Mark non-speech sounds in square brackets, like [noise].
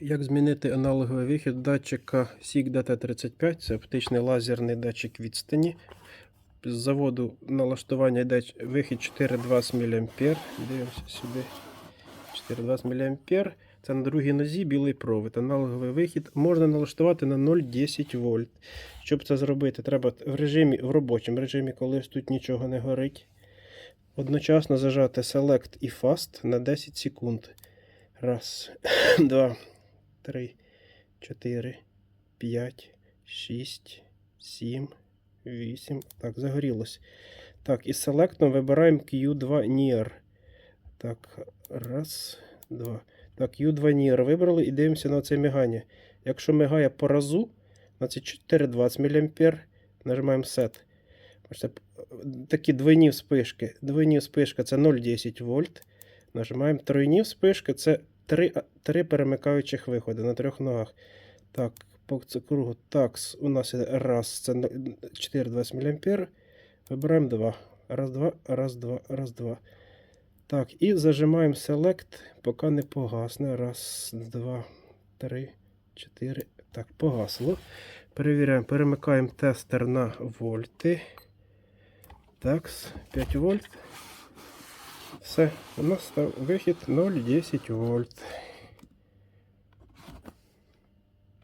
Як змінити аналоговий вихід датчика SIG DT35? Це оптичний лазерний датчик відстані. З заводу налаштування йде вихід 420 мА. Дивимося сюди. 420 мА. Це на другій нозі білий провід. Аналоговий вихід можна налаштувати на 0,10 вольт. Щоб це зробити, треба в режимі, в робочому режимі, коли тут нічого не горить. Одночасно зажати Select і Fast на 10 секунд. Раз, [coughs] два, три, чотири, п'ять, шість, сім, вісім. Так, загорілось. Так, і селектом вибираємо Q2 Near. Так, раз, два. Так, U2 Near вибрали і дивимося на це мигання. Якщо мигає по разу, на це 420 мА, нажимаємо Set. Бачите, такі двойні вспишки. Двойні вспишка це 0,10 вольт. Нажимаємо тройні вспишки, це три, три перемикаючих виходи на трьох ногах. Так, по кругу такс у нас іде раз, це 420 мА. Вибираємо два. Раз, два, раз, два, раз, два. Так, і зажимаємо Select, поки не погасне. Раз, два, три, чотири. Так, погасло. Перевіряємо, перемикаємо тестер на вольти. Такс, 5 вольт. Все, у нас став вихід 0,10 вольт.